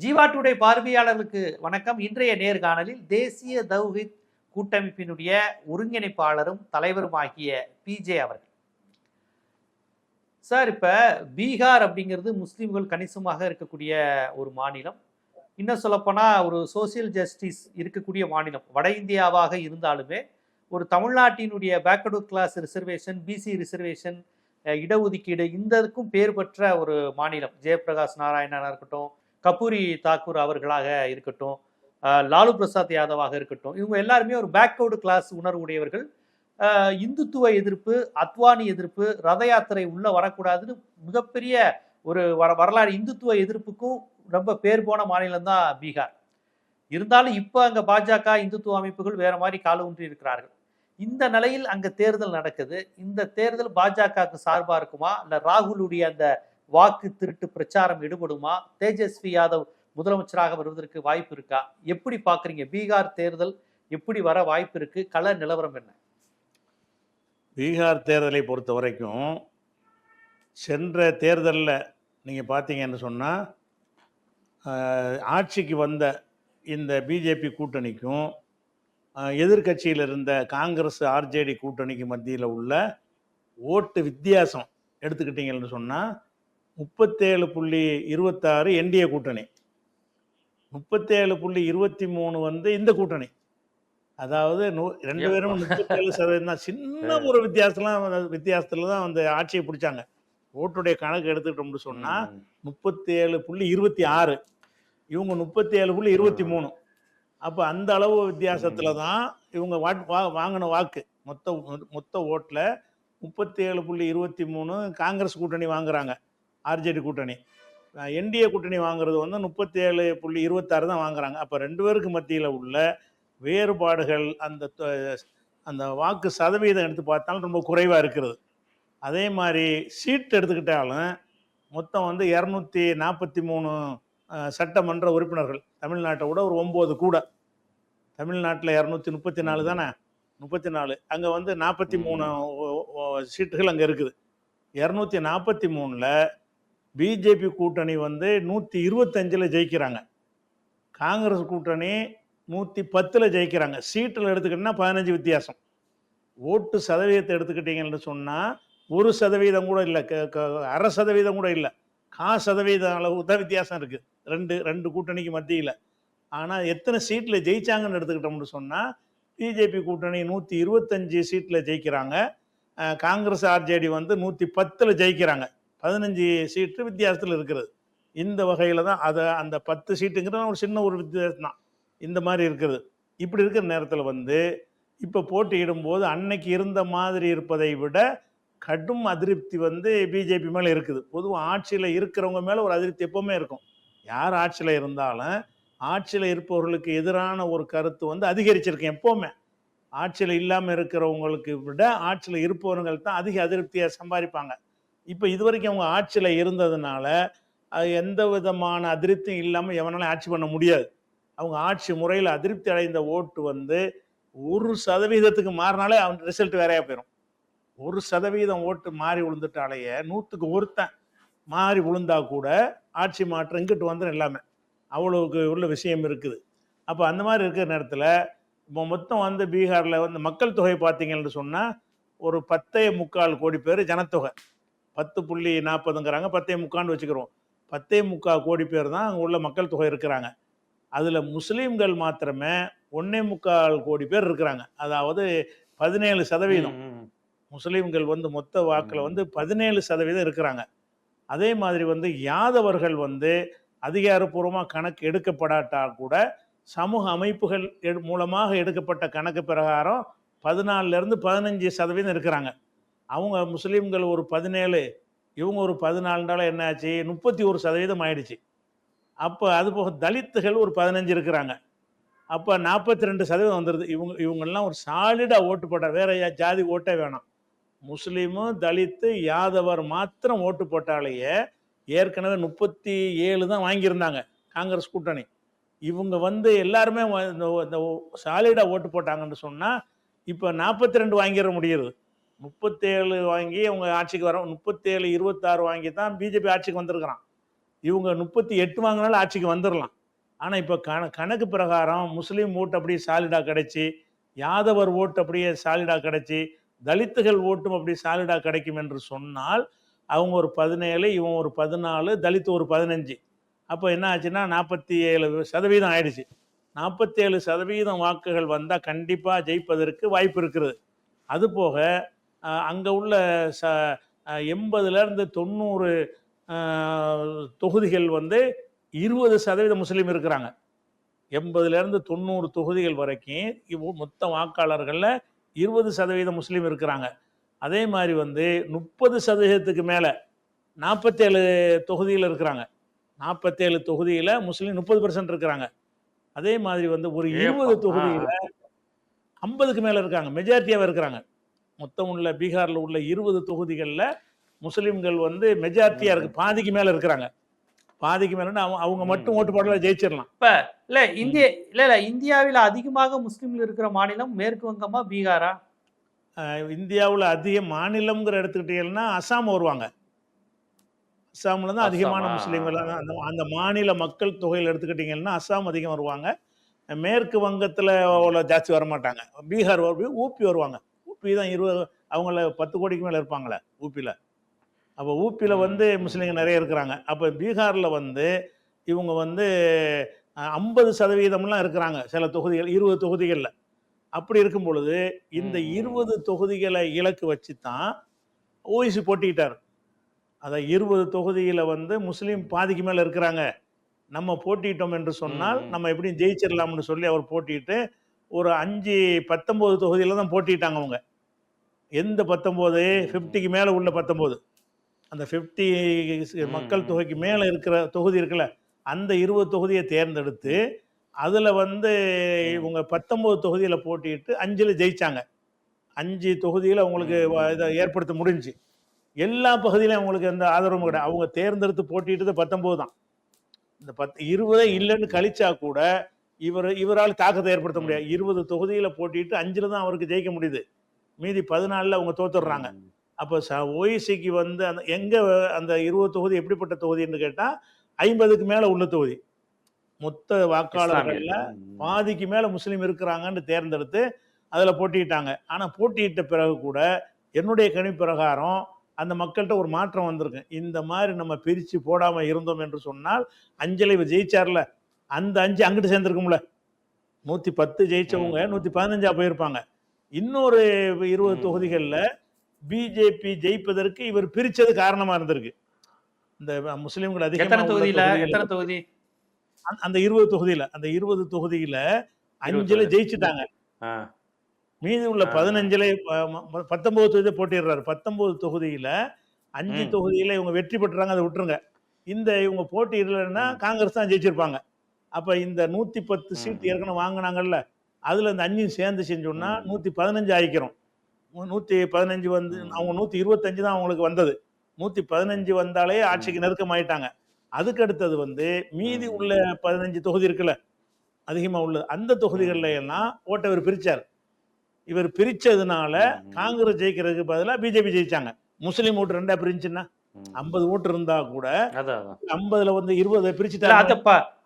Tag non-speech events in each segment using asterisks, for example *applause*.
Jeeva today பார்வையாளர்களுக்கு வணக்கம். இன்றைய நேர்காணலில் தேசிய தௌஹித் கூட்டமைப்பினுடைய ஒருங்கிணைப்பாளரும் தலைவருமாகிய பிஜே அவர்கள். சார் இப்போ பீகார் அப்படிங்கிறது முஸ்லீம்கள் கணிசமாக இருக்கக்கூடிய ஒரு மாநிலம். இன்னும் சொல்லப்போனால் ஒரு சோசியல் ஜஸ்டிஸ் இருக்கக்கூடிய மாநிலம். வட இந்தியாவாக இருந்தாலுமே ஒரு தமிழ்நாட்டினுடைய backward class reservation BC reservation இடஒதுக்கீடு இந்த பேர் பெற்ற ஒரு மாநிலம். ஜெயபிரகாஷ் நாராயணனா இருக்கட்டும் கபூரி தாக்கூர் அவர்களாக இருக்கட்டும் லாலு பிரசாத் யாதவாக இருக்கட்டும் இவங்க எல்லாருமே ஒரு பேக்வர்டு கிளாஸ் உணர்வுடையவர்கள். இந்துத்துவ எதிர்ப்பு அத்வானி எதிர்ப்பு ரத யாத்திரை உள்ளே வரக்கூடாதுன்னு மிகப்பெரிய ஒரு வர வரலாறு இந்துத்துவ எதிர்ப்புக்கும் ரொம்ப பேர் போன மாநிலம் தான் பீகார். இருந்தாலும் இப்போ அங்கே பாஜக இந்துத்துவ அமைப்புகள் வேற மாதிரி கால ஊன்றி இருக்கிறார்கள். இந்த நிலையில் அங்கே தேர்தல் நடக்குது. இந்த தேர்தல் பாஜகவுக்கு சார்பாக இருக்குமா? இல்லை ராகுலுடைய அந்த வாக்கு திருட்டு பிரச்சாரம் ஈடுபடுமா? தேஜஸ்வி யாதவ் முதலமைச்சராக வருவதற்கு வாய்ப்பு இருக்கா? எப்படி பாக்குறீங்க பீகார் தேர்தல் எப்படி வர வாய்ப்பு இருக்கு? கள நிலவரம் என்ன? பீகார் தேர்தலை பொறுத்த வரைக்கும் சென்ற தேர்தலில் நீங்கள் பார்த்தீங்கன்னு சொன்னால் ஆட்சிக்கு வந்த இந்த பிஜேபி கூட்டணிக்கும் எதிர்கட்சியில் எதிர்க்கட்சியில் இருந்த காங்கிரஸ் ஆர்ஜேடி கூட்டணிக்கு மத்தியில் உள்ள ஓட்டு வித்தியாசம் எடுத்துக்கிட்டீங்கன்னு சொன்னால் முப்பத்தேழு புள்ளி இருபத்தாறு என்டிஏ கூட்டணி. முப்பத்தேழு புள்ளி இருபத்தி மூணு வந்து இந்த கூட்டணி. அதாவது நூ ரெண்டு பேரும் முப்பத்தேழு சதவீதம் தான். சின்ன ஒரு வித்தியாசத்துல வித்தியாசத்துல தான் அந்த ஆட்சியை பிடிச்சாங்க. ஓட்டுடைய கணக்கு எடுத்துக்கிட்டோம்னு சொன்னா முப்பத்தி ஏழு புள்ளி இருபத்தி ஆறு. இவங்க முப்பத்தி ஏழு புள்ளி இருபத்தி மூணு. அப்போ அந்த அளவு வித்தியாசத்துல தான் இவங்க வாட் வா வாங்கின வாக்கு. மொத்த மொத்த ஓட்டில் முப்பத்தி ஏழு புள்ளி இருபத்தி மூணு காங்கிரஸ் கூட்டணி வாங்குறாங்க. ஆர்ஜேடி கூட்டணி. என்டிஏ கூட்டணி வாங்குறது வந்து முப்பத்தி ஏழு புள்ளி இருபத்தாறு தான் வாங்குறாங்க. அப்போ ரெண்டு பேருக்கு மத்தியில் உள்ள வேறுபாடுகள் அந்த அந்த வாக்கு சதவீதம் எடுத்து பார்த்தாலும் ரொம்ப குறைவாக இருக்கிறது. அதே மாதிரி சீட் எடுத்துக்கிட்டாலும் மொத்தம் வந்து இரநூத்தி நாற்பத்தி மூணு சட்டமன்ற உறுப்பினர்கள். தமிழ்நாட்டை விட ஒரு ஒம்பது கூட. தமிழ்நாட்டில் இரநூத்தி முப்பத்தி நாலு தானே? முப்பத்தி நாலு. அங்கே வந்து நாற்பத்தி மூணு சீட்டுகள் அங்கே இருக்குது. இரநூத்தி நாற்பத்தி மூணில் பிஜேபி கூட்டணி வந்து நூற்றி இருபத்தஞ்சில் ஜெயிக்கிறாங்க. காங்கிரஸ் கூட்டணி நூற்றி பத்தில் ஜெயிக்கிறாங்க. சீட்டில் எடுத்துக்கிட்டோன்னா பதினஞ்சு வித்தியாசம். ஓட்டு சதவீதத்தை எடுத்துக்கிட்டீங்கன்னு சொன்னால் ஒரு சதவீதம் கூட இல்லை. க- அரை சதவீதம் கூட இல்லை. கா சதவீதம் அளவு தான் வித்தியாசம் இருக்குது ரெண்டு ரெண்டு கூட்டணிக்கு மத்தியில். ஆனால் எத்தனை சீட்டில் ஜெயிச்சாங்கன்னு எடுத்துக்கிட்டோம்னு சொன்னால் பிஜேபி கூட்டணி நூற்றி இருபத்தஞ்சி சீட்டில் ஜெயிக்கிறாங்க. காங்கிரஸ் ஆர்ஜேடி வந்து நூற்றி பத்தில் ஜெயிக்கிறாங்க. பதினஞ்சு சீட்டு வித்தியாசத்தில் இருக்கிறது. இந்த வகையில் தான் அதை அந்த பத்து சீட்டுங்கிறது ஒரு சின்ன ஒரு வித்தியாசம் தான் இந்த மாதிரி இருக்கிறது இப்படி இருக்கிற நேரத்தில் வந்து இப்போ போட்டியிடும்போது அன்னைக்கு இருந்த மாதிரி இருப்பதை விட கடும் அதிருப்தி வந்து பிஜேபி மேலே இருக்குது. பொதுவாக ஆட்சியில் இருக்கிறவங்க மேலே ஒரு அதிருப்தி எப்போவுமே இருக்கும். யார் ஆட்சியில் இருந்தாலும் ஆட்சியில் இருப்பவர்களுக்கு எதிரான ஒரு கருத்து வந்து அதிகரிச்சிருக்கேன் எப்போவுமே. ஆட்சியில் இல்லாமல் இருக்கிறவங்களுக்கு விட ஆட்சியில் இருப்பவர்கள் தான் அதிக அதிருப்தியை சம்பாதிப்பாங்க. இப்போ இது வரைக்கும் அவங்க ஆட்சியில் இருந்ததுனால அது எந்த விதமான அதிருப்தியும் இல்லாமல் எவனாலும் ஆட்சி பண்ண முடியாது. அவங்க ஆட்சி முறையில் அதிருப்தி அடைந்த ஓட்டு வந்து ஒரு சதவீதத்துக்கு மாறினாலே அவன் ரிசல்ட் வேறையா போயிடும் ஒரு சதவீதம் ஓட்டு மாறி விழுந்துட்டாலேயே நூற்றுக்கு ஒருத்தன் மாறி விழுந்தா கூட ஆட்சி மாற்றம் இங்கிட்டு வந்துடும் எல்லாமே. அவ்வளவுக்கு உள்ள விஷயம் இருக்குது. அப்போ அந்த மாதிரி இருக்கிற நேரத்தில் இப்போ மொத்தம் வந்து பீகாரில் வந்து மக்கள் தொகை பார்த்தீங்கன்னு சொன்னால் ஒரு பத்தே முக்கால் கோடி பேர் ஜனத்தொகை. பத்து புள்ளி நாற்பதுங்கிறாங்க பத்தே முக்கான்னு வச்சுக்கிறோம். பத்தே முக்கால் கோடி பேர் தான் அங்கே உள்ள மக்கள் தொகை இருக்கிறாங்க. அதில் முஸ்லீம்கள் மாத்திரமே ஒன்னே முக்கால் கோடி பேர் இருக்கிறாங்க. அதாவது பதினேழு சதவீதம். முஸ்லீம்கள் வந்து மொத்த வாக்கில் வந்து பதினேழு சதவீதம் இருக்கிறாங்க. அதே மாதிரி வந்து யாதவர்கள் வந்து அதிகாரப்பூர்வமாக கணக்கு எடுக்கப்படாட்டா கூட சமூக அமைப்புகள் மூலமாக எடுக்கப்பட்ட கணக்கு பிரகாரம் பதினாலிருந்து பதினஞ்சு சதவீதம் இருக்கிறாங்க. அவங்க முஸ்லீம்கள் ஒரு பதினேழு இவங்க ஒரு பதினாலுனால என்னாச்சு முப்பத்தி ஒரு சதவீதம் ஆயிடுச்சு. அப்போ அது போக தலித்துகள் ஒரு பதினஞ்சு இருக்கிறாங்க. அப்போ நாற்பத்தி ரெண்டு சதவீதம் வந்துடுது இவங்க இவங்கெல்லாம் ஒரு சாலிடாக ஓட்டு போட்டார் வேற யா- ஜாதி ஓட்டே வேணாம். முஸ்லீமு தலித்து யாதவர் மாத்திரம் ஓட்டு போட்டாலேயே ஏற்கனவே முப்பத்தி ஏழு தான் வாங்கியிருந்தாங்க காங்கிரஸ் கூட்டணி. இவங்க வந்து எல்லாருமே இந்த இந்த சாலிடாக ஓட்டு போட்டாங்கன்னு சொன்னால் இப்போ நாற்பத்தி ரெண்டு வாங்கிட முடியுது. முப்பத்தேழு வாங்கி அவங்க ஆட்சிக்கு வர முப்பத்தேழு இருபத்தாறு வாங்கி தான் பிஜேபி ஆட்சிக்கு வந்திருக்கிறான். இவங்க முப்பத்தி எட்டு வாங்கினாலும் ஆட்சிக்கு வந்துடலாம் ஆனால் இப்போ கண கணக்கு பிரகாரம் முஸ்லீம் ஓட்டு அப்படியே சாலிடாக கிடைச்சி யாதவர் ஓட்டு அப்படியே சாலிடாக கிடைச்சி தலித்துகள் ஓட்டும் அப்படி சாலிடாக கிடைக்கும் என்று சொன்னால் அவங்க ஒரு பதினேழு இவன் ஒரு பதினாலு தலித்து ஒரு பதினஞ்சு. அப்போ என்ன ஆச்சுன்னா நாற்பத்தி ஏழு சதவீதம் ஆயிடுச்சு. நாற்பத்தேழு சதவீதம் வாக்குகள் வந்தால் கண்டிப்பாக ஜெயிப்பதற்கு வாய்ப்பு இருக்கிறது அதுபோக அங்கே உள்ள ச எண்பதுலேருந்து தொண்ணூறு தொகுதிகள் வந்து இருபது சதவீத முஸ்லீம் இருக்கிறாங்க. எண்பதுலேருந்து தொண்ணூறு தொகுதிகள் வரைக்கும் மொத்த வாக்காளர்களில் இருபது சதவீத முஸ்லீம் இருக்கிறாங்க. அதே மாதிரி வந்து முப்பது சதவீதத்துக்கு மேலே நாற்பத்தேழு தொகுதியில் இருக்கிறாங்க. நாற்பத்தேழு தொகுதியில் முஸ்லீம் முப்பது பர்சன்ட் இருக்கிறாங்க. அதே மாதிரி வந்து ஒரு இருபது. தொகுதியில் ஐம்பதுக்கு மேலே இருக்காங்க. மெஜாரிட்டியாகவே இருக்கிறாங்க. மொத்தம் உள்ள பீகாரில் உள்ள இருபது தொகுதிகளில் முஸ்லீம்கள் வந்து மெஜாரிட்டியாக இருக்கு. பாதிக்கு மேலே இருக்கிறாங்க. பாதிக்கு மேலேன்னா அவங்க அவங்க மட்டும் ஓட்டு போடல ஜெயிச்சிடலாம். இல்ல இந்திய இல்ல இல்ல இந்தியாவில் அதிகமாக முஸ்லிம்கள் இருக்கிற மாநிலம் மேற்கு வங்கமா பீகாரா? இந்தியாவில் அதிக மாநிலம்ங்கிற எடுத்துக்கிட்டீங்கன்னா அசாம் வருவாங்க. அஸ்ஸாமில் தான் அதிகமான? முஸ்லீம்கள். அந்த அந்த- மாநில மக்கள் தொகையில் எடுத்துக்கிட்டிங்கன்னா அஸ்ஸாம் அதிகம் வருவாங்க. மேற்கு வங்கத்தில் அவ்வளோ ஜாஸ்தி வரமாட்டாங்க. பீகார் வரு- ஊபி வருவாங்க. ஊபி தான் இருபது அவங்கள பத்து கோடிக்கு மேலே இருப்பாங்களே ஊபியில் அப்போ ஊபியில் வந்து முஸ்லீம்கள் நிறைய இருக்கிறாங்க. அப்போ பீகாரில் வந்து இவங்க வந்து ஐம்பது சதவீதம்லாம் இருக்கிறாங்க சில தொகுதிகள் இருபது தொகுதிகளில். அப்படி இருக்கும் பொழுது இந்த. இருபது தொகுதிகளை இலக்கு வச்சு தான் ஓய்சி போட்டிக்கிட்டார் அதை இருபது தொகுதியில் வந்து முஸ்லீம் பாதிக்கு மேலே இருக்கிறாங்க. நம்ம போட்டிட்டோம் என்று சொன்னால். நம்ம எப்படியும் ஜெயிச்சிடலாம்னு சொல்லி அவர் போட்டிட்டு ஒரு அஞ்சு பத்தொம்போது தொகுதியில் தான் போட்டிட்டாங்க அவங்க. எந்த பத்தொம்போது? ஃபிஃப்டிக்கு மேலே உள்ள பத்தொம்போது. அந்த ஃபிஃப்டி மக்கள் தொகைக்கு மேலே இருக்கிற தொகுதி இருக்குல்ல அந்த இருபது தொகுதியை தேர்ந்தெடுத்து அதில் வந்து இவங்க பத்தொம்போது தொகுதியில் போட்டிட்டு அஞ்சில் ஜெயிச்சாங்க. அஞ்சு தொகுதியில் அவங்களுக்கு இதை ஏற்படுத்த முடிஞ்சுச்சு எல்லா பகுதியிலும் அவங்களுக்கு எந்த ஆதரவும் கிடையாது. அவங்க தேர்ந்தெடுத்து போட்டிட்டு பத்தொம்போது தான். இந்த பத்து இருபதே இல்லைன்னு கழிச்சா கூட இவர் இவரால் தாக்கத்தை ஏற்படுத்த முடியாது. இருபது தொகுதியில் போட்டிட்டு அஞ்சில் தான் அவருக்கு ஜெயிக்க முடியுது. மீதி பதினாலில் அவங்க தோத்துடுறாங்க. அப்போ ச ஓய்சிக்கு வந்து அந்த எங்கே அந்த இருபது தொகுதி எப்படிப்பட்ட தொகுதின்னு கேட்டால் ஐம்பதுக்கு மேலே உள்ள தொகுதி. மொத்த வாக்காளர்களில் பாதிக்கு மேலே முஸ்லீம் இருக்கிறாங்கன்னு தேர்ந்தெடுத்து அதில் போட்டியிட்டாங்க ஆனால் போட்டியிட்ட பிறகு கூட என்னுடைய கணிப்பு பிரகாரம் அந்த மக்கள்கிட்ட ஒரு மாற்றம் வந்திருக்கு. இந்த மாதிரி நம்ம பிரித்து போடாமல் இருந்தோம் என்று சொன்னால் அஞ்சலை ஜெயிச்சார்ல. அந்த அஞ்சு அங்கிட்டு சேர்ந்துருக்கும்ல. நூற்றி பத்து ஜெயிச்சவங்க. நூற்றி பதினஞ்சா போயிருப்பாங்க. இன்னொரு இருபது. தொகுதிகளில் பிஜேபி ஜெயிப்பதற்கு இவர் பிரிச்சது காரணமாக இருந்திருக்கு இந்த முஸ்லீம்கள் உள்ள தொகுதியில தொகுதி அந்த- இருபது தொகுதியில அந்த இருபது தொகுதியில அஞ்சுல. ஜெயிச்சுட்டாங்க. மீதி உள்ள. பதினஞ்சுல பத்தொன்பது தொகுதி போட்டிடுறாரு பத்தொன்பது தொகுதியில அஞ்சு. தொகுதியில இவங்க வெற்றி பெற்றுறாங்க அதை விட்டுருங்க இந்த இவங்க போட்டியிடலைன்னா. காங்கிரஸ் தான் ஜெயிச்சிருப்பாங்க அப்ப இந்த நூத்தி பத்து. சீட் ஏற்கனவே வாங்கினாங்கல்ல அதுல இந்த அஞ்சையும் சேர்ந்து செஞ்சோம்னா. நூத்தி பதினஞ்சு ஆயிக்கிறோம் நூத்தி பதினஞ்சு வந்து. அவங்க நூத்தி இருபத்தஞ்சு தான் அவங்களுக்கு வந்தது நூத்தி பதினஞ்சு வந்தாலே ஆட்சிக்கு நெருக்கமாயிட்டாங்க அதுக்கு அடுத்தது வந்து மீதி. உள்ள பதினஞ்சு தொகுதி இருக்குல்ல அதிகமா உள்ளது அந்த தொகுதிகள்ல எல்லாம் ஓட்டை இவர் பிரிச்சார் இவர் பிரிச்சதுனால ம். காங்கிரஸ் ஜெயிக்கிறதுக்கு பதிலா பிஜேபி ஜெயிச்சாங்க முஸ்லீம் ஓட்டு ரெண்டா பிரிஞ்சுன்னா. ஐம்பது ஓட்டு இருந்தா கூட. ஐம்பதுல வந்து இருபது இல்ல, பிரிச்சுட்டாங்க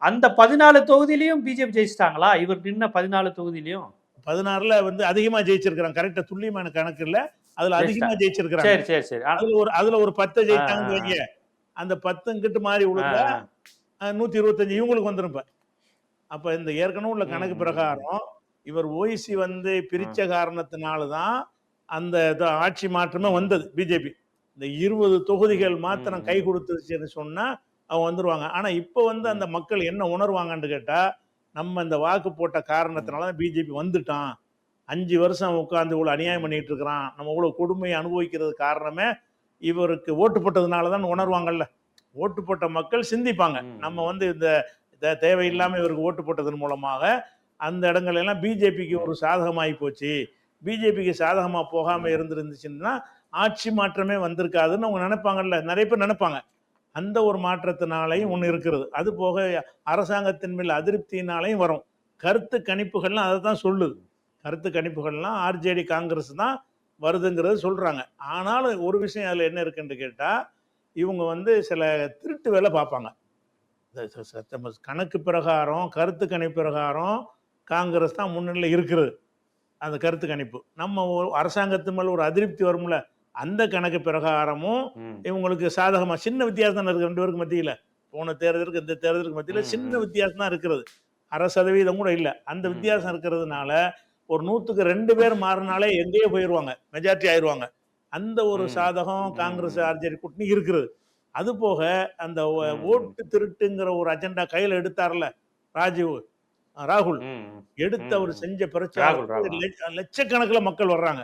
அந்த பதினாலு தொகுதியிலையும் பிஜேபி ஜெயிச்சிட்டாங்களா? இவர் நின்ன பதினாலு தொகுதியிலையும்? பதினாறுல வந்து அதிகமா ஜெயிச்சிருக்கிறாங்க. கரெக்டா துல்லியமான கணக்கு இல்ல. அதுல அதிகமா ஜெயிச்சிருக்கிறாங்க. சரி சரி சரி. அதுல ஒரு அதுல ஒரு பத்தை வைங்க. அந்த பத்துங்கிட்டு மாறி விழுந்தா நூத்தி இருபத்தஞ்சு இவங்களுக்கு வந்துரும் இப்ப அப்ப இந்த ஏற்கனவே உள்ள கணக்கு. பிரகாரம் இவர் ஓய்சி வந்து பிரிச்ச காரணத்தினால தான் அந்த ஆட்சி மாற்றமே வந்தது. பிஜேபி. இந்த இருபது தொகுதிகள் மாத்திரம். கை கொடுத்துச்சுன்னு சொன்னா அவங்க வந்துருவாங்க. ஆனா இப்போ வந்து அந்த மக்கள் என்ன உணர்வாங்கன்னு கேட்டா நம்ம இந்த வாக்கு போட்ட காரணத்தினால தான் பிஜேபி வந்துட்டான். அஞ்சு வருஷம் உட்காந்து இவ்வளோ அநியாயம் பண்ணிட்டு இருக்கிறான். நம்ம இவ்வளோ கொடுமையை அனுபவிக்கிறது காரணமே இவருக்கு ஓட்டு போட்டதுனால தான் உணர்வாங்கல்ல. ஓட்டு போட்ட மக்கள் சிந்திப்பாங்க. நம்ம வந்து இந்த தே- தேவையில்லாம இவருக்கு ஓட்டு போட்டதன் மூலமாக அந்த இடங்கள் எல்லாம் பிஜேபிக்கு ஒரு சாதகமாகி போச்சு. பிஜேபிக்கு சாதகமா போகாம இருந்திருந்துச்சுன்னா ஆட்சி மாற்றமே வந்திருக்காதுன்னு அவங்க நினைப்பாங்கல்ல. நிறைய பேர் நினைப்பாங்க. அந்த ஒரு மாற்றத்தினாலையும் ஒன்று இருக்கிறது. அது போக அரசாங்கத்தின் மேல் அதிருப்தியினாலையும் வரும். கருத்து கணிப்புகள்லாம் அதை தான் சொல்லுது. கருத்து கணிப்புகள்லாம் ஆர்ஜேடி காங்கிரஸ் தான் வருதுங்கிறது சொல்கிறாங்க ஆனாலும் ஒரு விஷயம் அதில் என்ன இருக்குன்னு கேட்டால் இவங்க வந்து சில திருட்டு வேலை பார்ப்பாங்க. கணக்கு பிரகாரம் கருத்து கணிப்பு பிரகாரம் காங்கிரஸ் தான் முன்னிலை இருக்கிறது. அந்த கருத்து கணிப்பு. நம்ம ஒரு அரசாங்கத்து மேலே ஒரு அதிருப்தி வரும்ல. அந்த கணக்கு பிரகாரமும். இவங்களுக்கு சாதகமா சின்ன வித்தியாசம் தான் இருக்கு ரெண்டு பேருக்கு மத்தியில போன தேர்தலுக்கு இந்த தேர்தலுக்கு மத்தியில சின்ன. வித்தியாசம் தான் இருக்கிறது அரை சதவீதம் கூட இல்ல அந்த. வித்தியாசம் இருக்கிறதுனால ஒரு நூத்துக்கு ரெண்டு பேர் மாறினாலே எங்கேயோ போயிடுவாங்க மெஜாரிட்டி ஆயிடுவாங்க அந்த ஒரு. சாதகம். காங்கிரஸ் ஆர்ஜேடி கூட்டணி இருக்கிறது அது போக அந்த. ஓட்டு திருட்டுங்கிற ஒரு அஜெண்டா கையில எடுத்தார்ல ராஜீவ் ராகுல். எடுத்து அவர். செஞ்ச பிரச்சாரம். லட்சக்கணக்கில் மக்கள் வர்றாங்க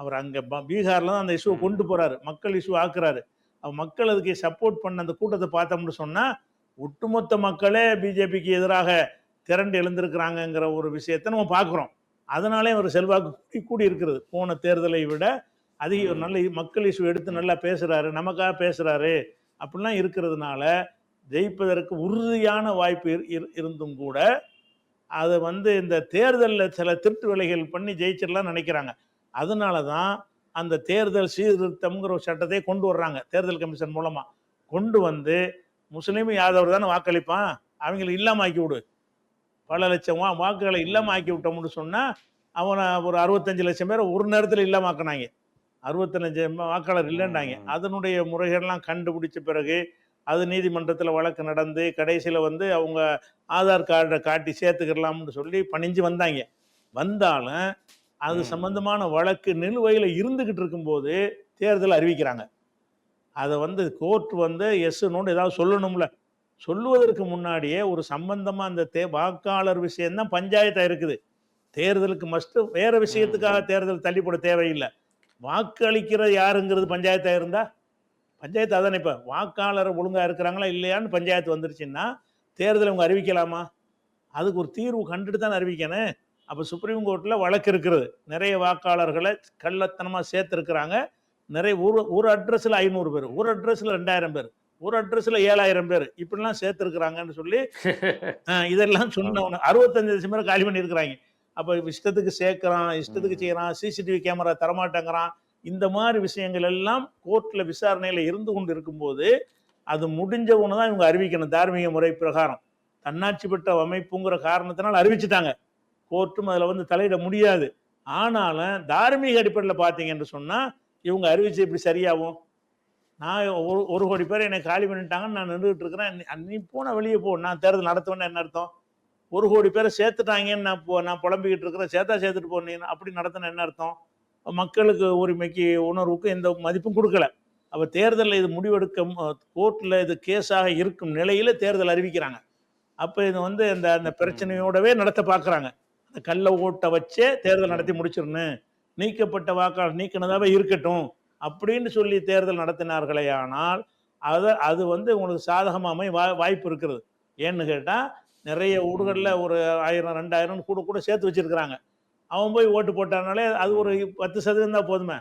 அவர் அங்க ப- பீகார்ல தான் அந்த இஷ்யூவை. கொண்டு போறாரு. மக்கள் இஷ்யூ ஆக்குறாரு. அவர் மக்கள் அதுக்கு சப்போர்ட் பண்ண அந்த கூட்டத்தை பார்த்தோம்னு சொன்னா ஒட்டுமொத்த மக்களே பிஜேபிக்கு எதிராக திரண்டு எழுந்திருக்கிறாங்கங்கிற ஒரு விஷயத்தை நம்ம பார்க்குறோம். அதனாலே ஒரு செல்வாக்கு கூடி இருக்கிறது. போன தேர்தலை விட அதிக. நல்ல மக்கள் இஷ்யூ எடுத்து நல்லா பேசுறாரு நமக்காக பேசுறாரு அப்படிலாம் இருக்கிறதுனால ஜெயிப்பதற்கு உறுதியான வாய்ப்பு இரு- இரு- இருந்தும் கூட அதை வந்து இந்த தேர்தலில் சில திருட்டு வேலைகள் பண்ணி ஜெயிச்சிடலாம் நினைக்கிறாங்க. அதனால தான் அந்த தேர்தல் சீர்திருத்தம்ங்கிற ஒரு சட்டத்தை கொண்டு வர்றாங்க தேர்தல் கமிஷன் மூலமா. கொண்டு வந்து முஸ்லீம் யாதவர் தானே வாக்களிப்பான்? அவங்களை இல்லாம ஆக்கி விடு. பல லட்சம் வாக்குகளை இல்லாம ஆக்கி விட்டோம்னு சொன்னா அவனை ஒரு அறுபத்தஞ்சு லட்சம் பேரை ஒரு நேரத்தில் இல்லாம ஆக்குனாங்க அறுபத்தஞ்சு வாக்காளர் இல்லைன்றாங்க. அதனுடைய முறைகள்லாம் கண்டுபிடிச்ச பிறகு அது நீதிமன்றத்தில் வழக்கு நடந்து கடைசியில் வந்து அவங்க ஆதார் கார்டை காட்டி சேர்த்துக்கிடலாம்னு சொல்லி பணிஞ்சு வந்தாங்க. வந்தாலும் அது. சம்பந்தமான வழக்கு நிலுவையில் இருந்துகிட்டு இருக்கும்போது தேர்தல் அறிவிக்கிறாங்க. அதை வந்து கோர்ட் வந்து எஸ் நோன்னு ஏதாவது சொல்லணும்ல. சொல்லுவதற்கு முன்னாடியே ஒரு சம்பந்தமா அந்த தே வாக்காளர் விஷயம்தான் பஞ்சாயத்தா இருக்குது. தேர்தலுக்கு மஸ்ட் வேற விஷயத்துக்காக தேர்தல் தள்ளி போட தேவையில்லை. வாக்களிக்கிற யாருங்கிறது பஞ்சாயத்தா இருந்தா? பஞ்சாயத்து அதானே இப்போ வாக்காளர் ஒழுங்கா இருக்கிறாங்களா இல்லையான்னு பஞ்சாயத்து வந்துருச்சுன்னா தேர்தல் அவங்க அறிவிக்கலாமா? அதுக்கு ஒரு தீர்வு கண்டுட்டு தான் அறிவிக்கணும். அப்போ சுப்ரீம் கோர்ட்டில் வழக்கு இருக்கிறது நிறைய வாக்காளர்களை கள்ளத்தனமாக சேர்த்துருக்குறாங்க. நிறைய ஒரு ஒரு அட்ரஸில் ஐநூறு பேர் ஒரு அட்ரஸில் ரெண்டாயிரம் பேர் ஒரு அட்ரஸில் ஏழாயிரம் பேர் இப்படிலாம் சேர்த்துருக்குறாங்கன்னு சொல்லி இதெல்லாம் சொன்னவன அறுபத்தஞ்சு லட்சம் பேர் காலி பண்ணியிருக்கிறாங்க. அப்போ இஷ்டத்துக்கு சேர்க்குறான் இஷ்டத்துக்கு. செய்கிறான் சிசிடிவி கேமரா தரமாட்டேங்கிறான். இந்த மாதிரி விஷயங்கள் எல்லாம் கோர்ட்டில் விசாரணையில் இருந்து கொண்டு இருக்கும்போது அது முடிஞ்ச ஒன்று தான் இவங்க அறிவிக்கணும் தார்மீக முறை பிரகாரம். தன்னாட்சி பெற்ற அமைப்புங்கிற காரணத்தினால் அறிவிச்சிட்டாங்க. கோர்ட்டும் அதில் வந்து தலையிட முடியாது. ஆனாலும் தார்மீக அடிப்படையில் பார்த்தீங்கன்னு சொன்னால் இவங்க அறிவிச்சு இப்படி சரியாகும். நான் ஒரு ஒரு கோடி பேர் என்னை காலி பண்ணிட்டாங்கன்னு நான் நின்றுட்டு இருக்கிறேன். நீ- போனால் வெளியே போ. நான் தேர்தல் நடத்துவேன்னு என்ன அர்த்தம்? ஒரு கோடி பேரை சேர்த்துட்டாங்கன்னு நான் போ நான் புலம்பிக்கிட்டு இருக்கிறேன். சேர்த்தா சேர்த்துட்டு போனீங்க அப்படி நடத்தின என்ன அர்த்தம்? மக்களுக்கு உரிமைக்கு உணர்வுக்கு எந்த மதிப்பும் கொடுக்கல. அப்போ தேர்தலில் இது முடிவெடுக்க கோர்ட்டில் இது கேஸாக இருக்கும் நிலையில் தேர்தல் அறிவிக்கிறாங்க. அப்போ இது வந்து அந்த அந்த பிரச்சனையோடவே நடத்த பார்க்குறாங்க அந்த கள்ள ஓட்டை வச்சே தேர்தல் நடத்தி முடிச்சிடணும். நீக்கப்பட்ட வாக்காளர் நீக்கினதாவே இருக்கட்டும் அப்படின்னு சொல்லி தேர்தல் நடத்தினார்களே ஆனால் அதை அது வந்து உங்களுக்கு சாதகமாக வா வாய்ப்பு இருக்கிறது. ஏன்னு கேட்டால் நிறைய ஊர்களில் ஒரு ஆயிரம் ரெண்டாயிரம் கூட கூட சேர்த்து வச்சிருக்கிறாங்க. அவன் போய் ஓட்டு போட்டானாலே அது ஒரு பத்து சதவீதம் தான் போதுமே.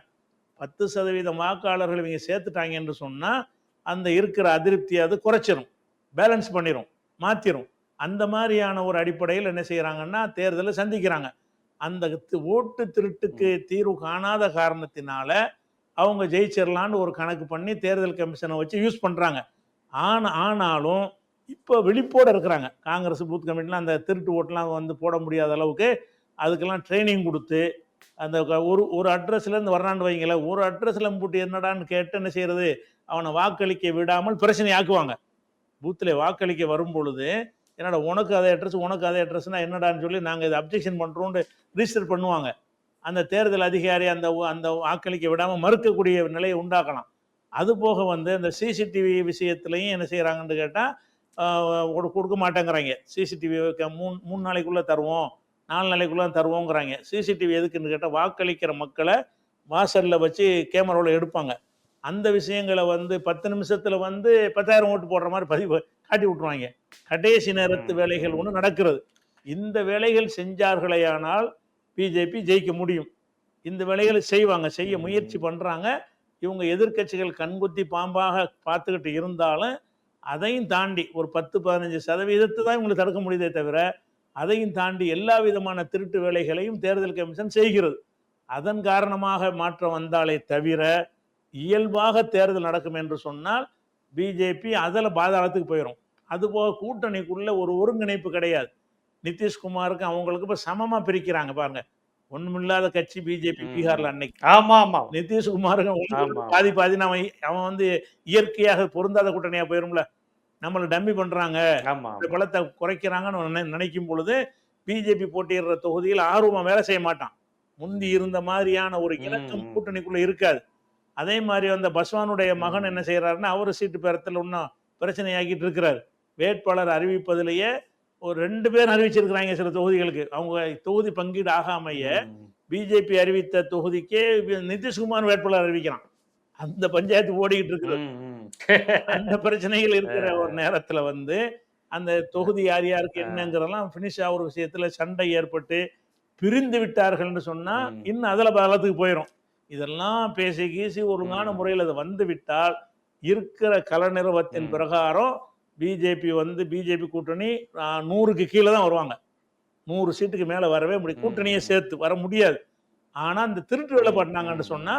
பத்து சதவீதம் வாக்காளர்கள் இவங்க சேர்த்துட்டாங்க என்று சொன்னால் அந்த இருக்கிற அதிருப்தியை அது குறைச்சிரும். பேலன்ஸ் பண்ணிடும் மாற்றிடும் அந்த மாதிரியான ஒரு அடிப்படையில் என்ன செய்கிறாங்கன்னா தேர்தலை சந்திக்கிறாங்க. அந்த ஓட்டு திருட்டுக்கு தீர்வு காணாத காரணத்தினால அவங்க ஜெயிச்சிடலான்னு ஒரு கணக்கு பண்ணி தேர்தல் கமிஷனை வச்சு யூஸ் பண்ணுறாங்க ஆன ஆனாலும் இப்போ விழிப்போடு இருக்கிறாங்க. காங்கிரஸ் பூத் கமிட்டிலாம் அந்த திருட்டு ஓட்டெலாம் வந்து போட முடியாத அளவுக்கு அதுக்கெல்லாம் ட்ரைனிங் கொடுத்து அந்த ஒரு ஒரு அட்ரஸ்லேருந்து வர்றான்னு வைங்களேன் ஒரு அட்ரஸில் போட்டு என்னடான்னு கேட்டு என்ன செய்யறது? அவனை வாக்களிக்க விடாமல் பிரச்சனை ஆக்குவாங்க பூத்தில் வாக்களிக்க வரும் பொழுது என்னடா உனக்கு அதே அட்ரஸ் உனக்கு அதே அட்ரஸ்னால் என்னடான்னு சொல்லி நாங்கள் இதை அப்ஜெக்ஷன் பண்ணுறோன்னு ரிஜிஸ்டர் பண்ணுவாங்க. அந்த தேர்தல் அதிகாரி அந்த அந்த வாக்களிக்க விடாமல் மறுக்கக்கூடிய நிலையை உண்டாக்கலாம். அது போக வந்து அந்த சிசிடிவி விஷயத்துலையும் என்ன செய்கிறாங்கன்னு கேட்டால் கொடுக்க மாட்டேங்கிறாங்க. சிசிடிவி மூணு மூணு நாளைக்குள்ளே தருவோம் நாலு நாளைக்குள்ளே தருவோங்கிறாங்க. சிசிடிவி எதுக்குன்னு கேட்டால் வாக்களிக்கிற மக்களை வாசலில் வச்சு கேமராவில் எடுப்பாங்க. அந்த விஷயங்களை வந்து பத்து நிமிஷத்தில் வந்து பத்தாயிரம் ஓட்டு போடுற மாதிரி பதிவு காட்டி விட்ருவாங்க கடைசி நேரத்து. வேலைகள் ஒன்று நடக்கிறது. இந்த வேலைகள் செஞ்சார்களேயானால் பிஜேபி ஜெயிக்க முடியும். இந்த வேலைகளை செய்வாங்க செய்ய. முயற்சி பண்ணுறாங்க இவங்க எதிர்க்கட்சிகள் கண்குத்தி பாம்பாக பார்த்துக்கிட்டு இருந்தாலும் அதையும் தாண்டி ஒரு பத்து பதினஞ்சு சதவீதத்தை தான் இவங்களை தடுக்க முடியுதே தவிர அதையும் தாண்டி எல்லா விதமான திருட்டு வேலைகளையும் தேர்தல் கமிஷன் செய்கிறது. அதன் காரணமாக மாற்றம் வந்தாலே தவிர இயல்பாக தேர்தல் நடக்கும் என்று சொன்னால் பிஜேபி அதில் பாதாளத்துக்கு போயிடும் அதுபோக கூட்டணிக்குள்ள ஒரு ஒருங்கிணைப்பு கிடையாது. நிதிஷ்குமாருக்கு அவங்களுக்கு இப்ப சமமா பிரிக்கிறாங்க பாருங்க. ஒண்ணுமில்லாத கட்சி பிஜேபி. பீகார்ல அன்னைக்கு. ஆமா ஆமா நிதிஷ்குமாருக்கு. பாதி பாதி அவன் அவன் வந்து இயற்கையாக பொருந்தாத கூட்டணியா போயிரும்ல. நம்மள டம்மி பண்றாங்க. பலத்தை குறைக்கிறாங்கன்னு நினை- நினைக்கும் பொழுது பிஜேபி போட்டியிடுற தொகுதியில் ஆர்வமா வேலை செய்ய மாட்டான். முந்தி இருந்த மாதிரியான ஒரு இலக்கம் ம். கூட்டணிக்குள்ள இருக்காது. அதே மாதிரி அந்த பஸ்வானுடைய மகன் என்ன செய்யறாருன்னா அவர் சீட்டு பேரத்தில் இன்னும் பிரச்சனையாக்கிட்டு இருக்கிறார் வேட்பாளர் அறிவிப்பதிலேயே ஒரு ரெண்டு பேர் அறிவிச்சிருக்கிறாங்க சில தொகுதிகளுக்கு அவங்க தொகுதி பங்கீடு ஆகாமையே. பிஜேபி அறிவித்த தொகுதிக்கே நிதிஷ்குமார் வேட்பாளர் அறிவிக்கிறான் அந்த பஞ்சாயத்து ஓடிக்கிட்டு இருக்கு ம், ம். அந்த பிரச்சனைகள் இருக்கிற *laughs* ஒரு நேரத்துல வந்து அந்த தொகுதி யார் யாருக்கு என்னங்கிறதெல்லாம் பினிஷ் ஆகிற விஷயத்துல சண்டை ஏற்பட்டு பிரிந்து விட்டார்கள்னு சொன்னா ம். இன்னும் அதுல பலத்துக்கு போயிடும் இதெல்லாம் பேசி கீசி ஒழுங்கான. முறையில் அது வந்து விட்டால் இருக்கிற கலநிறுவத்தின் ம். பிரகாரம் பிஜேபி வந்து பிஜேபி கூட்டணி நூறுக்கு கீழே தான் வருவாங்க நூறு சீட்டுக்கு மேல வரவே முடியும். கூட்டணியை சேர்த்து வர முடியாது ஆனா இந்த திருட்டு வேலை பண்ணாங்கன்னு ம். சொன்னா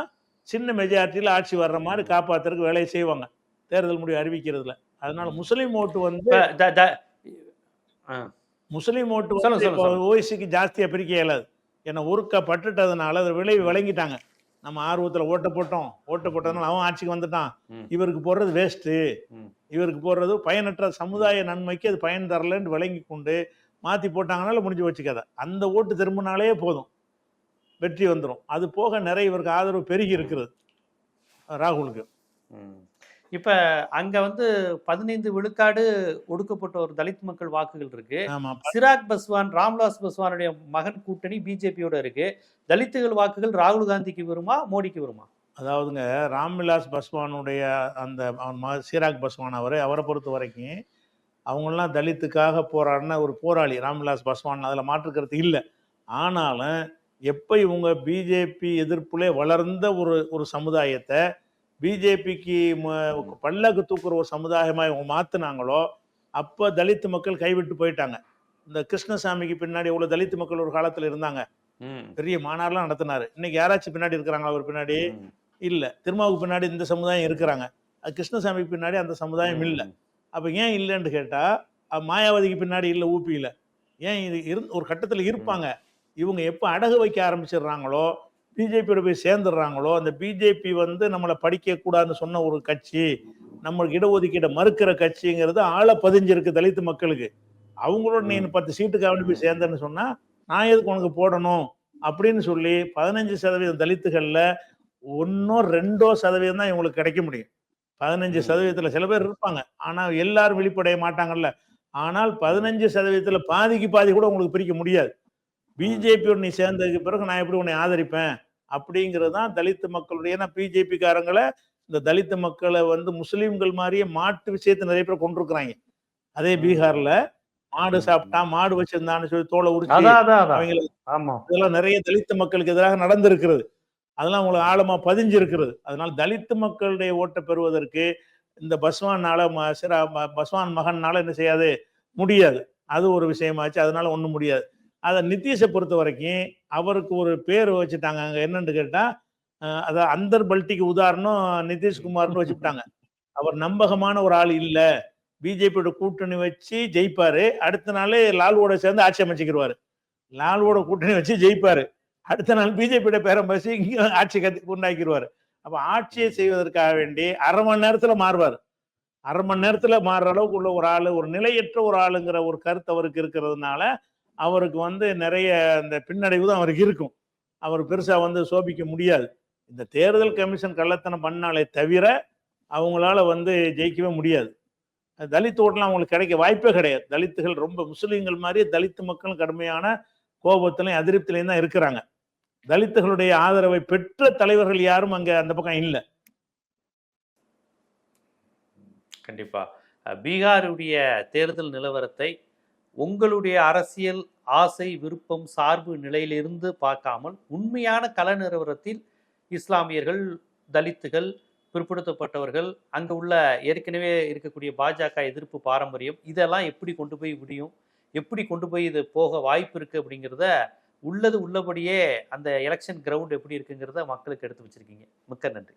மெஜாரிட்டியில் ஆட்சி வர்ற மாதிரி காப்பாத்துறதுக்கு வேலையை செய்வாங்க தேர்தல் முடிவு அறிவிக்கிறதுல அதனால. முஸ்லீம் ஓட்டு வந்து. முஸ்லீம் ஓட்டு. ஓய்சிக்கு ஜாஸ்தியா பிரிக்க இயலாது ஏன்னா ஒருக்கா பட்டுட்டதுனால அதை விளைவு விளங்கிட்டாங்க நம்ம ஆர்வத்துல ஓட்ட போட்டோம். ஓட்ட போட்டதுனால அவன் ஆட்சிக்கு வந்துட்டான். இவருக்கு போடுறது வேஸ்ட்டு. இவருக்கு போடுறது பயனற்ற சமுதாய நன்மைக்கு அது பயன் தரலன்னு விளங்கி கொண்டு மாத்தி போட்டாங்கனால முடிஞ்சு வச்சு கதை. அந்த ஓட்டு திரும்பினாலே போதும். வெற்றி வந்துடும் அது போக நிறைய இவருக்கு ஆதரவு பெருகி இருக்கிறது. ராகுலுக்கு. இப்ப அங்க வந்து பதினைந்து விழுக்காடு ஒடுக்கப்பட்ட ஒரு தலித் மக்கள் வாக்குகள் இருக்கு. சிராக் பஸ்வான் ராம்விலாஸ் பஸ்வானுடைய மகன் கூட்டணி பிஜேபியோட இருக்கு. தலித்துகள் வாக்குகள் ராகுல் காந்திக்கு வருமா மோடிக்கு வருமா? அதாவதுங்க ராம்விலாஸ் பஸ்வானுடைய அந்த சீராக் பஸ்வான் அவர் அவரை பொறுத்த வரைக்கும் அவங்களாம் தலித்துக்காக போராடின ஒரு போராளி. ராம்விலாஸ் பஸ்வான் அதில் மாற்றுக்கிறது இல்லை. ஆனாலும் எப்போ இவங்க பிஜேபி எதிர்ப்புலே வளர்ந்த ஒரு ஒரு சமுதாயத்தை பிஜேபிக்கு பல்லக்கு தூக்குற ஒரு சமுதாயமாக இவங்க மாற்றினாங்களோ அப்போ தலித் மக்கள் கைவிட்டு போயிட்டாங்க. இந்த கிருஷ்ணசாமிக்கு பின்னாடி எவ்வளோ தலித் மக்கள் ஒரு காலத்தில் இருந்தாங்க. பெரிய மாநாடுலாம் நடத்தினாரு. இன்னைக்கு யாராச்சும் பின்னாடி இருக்கிறாங்களா அவர் பின்னாடி. இல்ல. திருமாவுக்கு பின்னாடி இந்த சமுதாயம் இருக்கிறாங்க. அது கிருஷ்ணசாமிக்கு பின்னாடி அந்த சமுதாயம் இல்ல. அப்ப ஏன் இல்லைன்னு கேட்டா அஹ் மாயாவதிக்கு பின்னாடி இல்ல ஊபியில ஏன் இது இரு ஒரு கட்டத்துல இருப்பாங்க. இவங்க எப்ப அடகு வைக்க ஆரம்பிச்சிடுறாங்களோ பிஜேபியோட போய் சேர்ந்துடுறாங்களோ அந்த பிஜேபி வந்து நம்மளை படிக்க கூடாதுன்னு சொன்ன ஒரு கட்சி நம்மளுக்கு இடஒதுக்கீடை மறுக்கிற கட்சிங்கிறது ஆழ பதிஞ்சிருக்கு தலித் மக்களுக்கு. அவங்களோட நீ பத்து சீட்டுக்காக போய் சேர்ந்தேன்னு சொன்னா நான் எதுக்கு உனக்கு போடணும்? அப்படின்னு சொல்லி பதினஞ்சு சதவீதம் தலித்துகள்ல ஒன்னோ ரெண்டோ சதவீதம் தான் இவங்களுக்கு கிடைக்க முடியும். பதினஞ்சு. சதவீதத்துல சில பேர் இருப்பாங்க. ஆனா எல்லாரும் வெளிப்படைய மாட்டாங்கல்ல. ஆனால் பதினஞ்சு சதவீதத்துல பாதிக்கு பாதி கூட உங்களுக்கு பிரிக்க முடியாது. பிஜேபியோட நீ சேர்ந்ததுக்கு பிறகு நான் எப்படி உன்னை ஆதரிப்பேன்? அப்படிங்கிறது தான் தலித்து மக்களுடைய ஏன்னா பிஜேபி காரங்களை இந்த தலித்து மக்களை வந்து முஸ்லீம்கள் மாதிரியே மாட்டு விஷயத்தை நிறைய பேர் கொண்டிருக்கிறாங்க அதே பீகார்ல மாடு. சாப்பிட்டா மாடு வச்சிருந்தான்னு சொல்லி தோலை உரிச்சு இதெல்லாம் நிறைய தலித்து மக்களுக்கு எதிராக நடந்திருக்கிறது. அதெல்லாம் உங்களுக்கு ஆழமா பதிஞ்சிருக்கிறது. அதனால தலித்து மக்களுடைய ஓட்டை பெறுவதற்கு இந்த பஸ்வான்னால ம- சிரா ப- பஸ்வான் மகன்னால என்ன செய்யாது? முடியாது. அது ஒரு விஷயமாச்சு. அதனால ஒண்ணும் முடியாது. அதை நிதிஷை பொறுத்த வரைக்கும் அவருக்கு ஒரு பேர் வச்சுட்டாங்க. அங்கே என்னன்னு கேட்டால் அதை அந்தர் பல்ட்டிக்கு உதாரணம் நிதிஷ்குமார்னு வச்சுட்டாங்க. அவர் நம்பகமான ஒரு ஆள் இல்லை. பிஜேபியோட கூட்டணி வச்சு ஜெயிப்பார். அடுத்த நாளே லால்வோட சேர்ந்து ஆட்சி அமைச்சிக்கிடுவார் லால்வோட கூட்டணி வச்சு ஜெயிப்பார். அடுத்த நாள் பிஜேபியோட பேரம் பேசி இங்கே ஆட்சி கத்தி உண்டாக்கிடுவார் அப்போ ஆட்சியை செய்வதற்காக வேண்டி அரை மணி நேரத்தில் மாறுவார். அரை மணி நேரத்தில் மாறுற அளவுக்கு உள்ள ஒரு ஆள் ஒரு நிலையற்ற ஒரு ஆளுங்கிற ஒரு கருத்து அவருக்கு இருக்கிறதுனால அவருக்கு வந்து நிறைய இந்த பின்னடைவு தான் அவருக்கு இருக்கும். அவர் பெருசாக வந்து சோபிக்க முடியாது. இந்த தேர்தல் கமிஷன் கள்ளத்தனம் பண்ணாலே தவிர அவங்களால வந்து ஜெயிக்கவே முடியாது. தலித் ஓட்டெலாம் அவங்களுக்கு கிடைக்க வாய்ப்பே கிடையாது. தலித்துகள் ரொம்ப முஸ்லீம்கள் மாதிரி தலித்து மக்களும் கடுமையான கோபத்திலையும் அதிருப்திலையும் தான் இருக்கிறாங்க. தலித்துகளுடைய ஆதரவை பெற்ற தலைவர்கள் யாரும் அங்கே அந்த பக்கம் இல்லை. கண்டிப்பாக பீகாருடைய தேர்தல் நிலவரத்தை உங்களுடைய அரசியல் ஆசை விருப்பம் சார்பு நிலையிலிருந்து பார்க்காமல் உண்மையான கல நிறுவனத்தில் இஸ்லாமியர்கள் தலித்துகள் பிற்படுத்தப்பட்டவர்கள் அங்கே உள்ள ஏற்கனவே இருக்கக்கூடிய பாஜக எதிர்ப்பு பாரம்பரியம் இதெல்லாம் எப்படி கொண்டு போய் முடியும் எப்படி கொண்டு போய் இது போக வாய்ப்பு இருக்குது அப்படிங்கிறத உள்ளது உள்ளபடியே அந்த எலெக்ஷன் கிரவுண்ட் எப்படி இருக்குங்கிறத மக்களுக்கு எடுத்து வச்சுருக்கீங்க. மிக்க நன்றி.